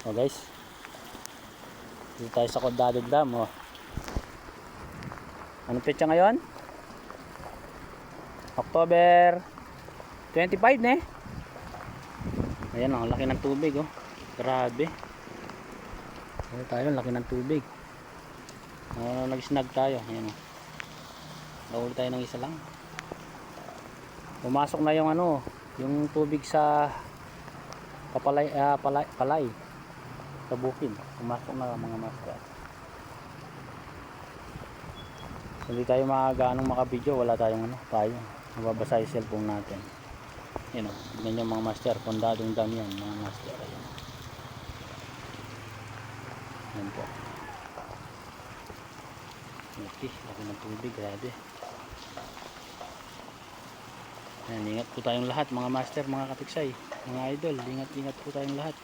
O guys. Dito tayo sa Condado Dam. Oh. Anong petsa ngayon? October 25 na eh. Ayan ang laki ng tubig oh. Grabe. Ayan tayo, laki ng tubig. Oh, nag-snag tayo. Ayan oh. Nahuli tayo ng isa lang. Pumasok na yung ano, yung tubig sa kapalay, ah, palay, palay sa bukid. Pumasok na mga master. Hindi tayo magaanong makabidyo, wala tayong ano, tayo. Mababasa yung cellphone natin. Yan o, tignan nyo mga master, kondadong dam yan, mga master. Ayan. Yan po. Laki, laki ng tubig, grabe. Yan, ingat po tayong lahat, mga master, mga katiksay, mga idol, ingat-ingat po tayong lahat.